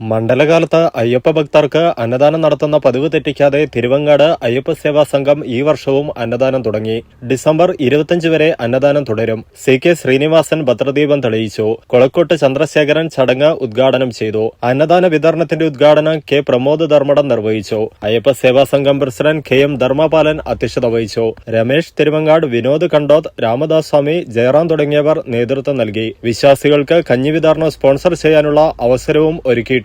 മണ്ഡലകാലത്ത് അയ്യപ്പ ഭക്തർക്ക് അന്നദാനം നടത്തുന്ന പതിവ് തെറ്റിക്കാതെ തിരുവങ്ങാട് അയ്യപ്പ സേവാ സംഘം ഈ വർഷവും അന്നദാനം തുടങ്ങി. ഡിസംബർ ഇരുപത്തിയഞ്ച് വരെ അന്നദാനം തുടരും. സി കെ ശ്രീനിവാസൻ ഭദ്രദീപം തെളിയിച്ചു. കൊളക്കോട്ട് ചന്ദ്രശേഖരൻ ചടങ്ങ് ഉദ്ഘാടനം ചെയ്തു. അന്നദാന വിതരണത്തിന്റെ ഉദ്ഘാടനം കെ പ്രമോദ് ധർമ്മടം നിർവഹിച്ചു. അയ്യപ്പ സേവാ സംഘം പ്രസിഡന്റ് കെ എം ധർമ്മപാലൻ അധ്യക്ഷത വഹിച്ചു. രമേശ് തിരുവങ്ങാട് വിനോദ് കണ്ടോത്ത് രാമദാസ് സ്വാമി ജയറാം തുടങ്ങിയവർ നേതൃത്വം നൽകി. വിശ്വാസികൾക്ക് കഞ്ഞി വിതരണം സ്പോൺസർ ചെയ്യാനുള്ള അവസരവും ഒരുക്കിയിട്ടുണ്ട്.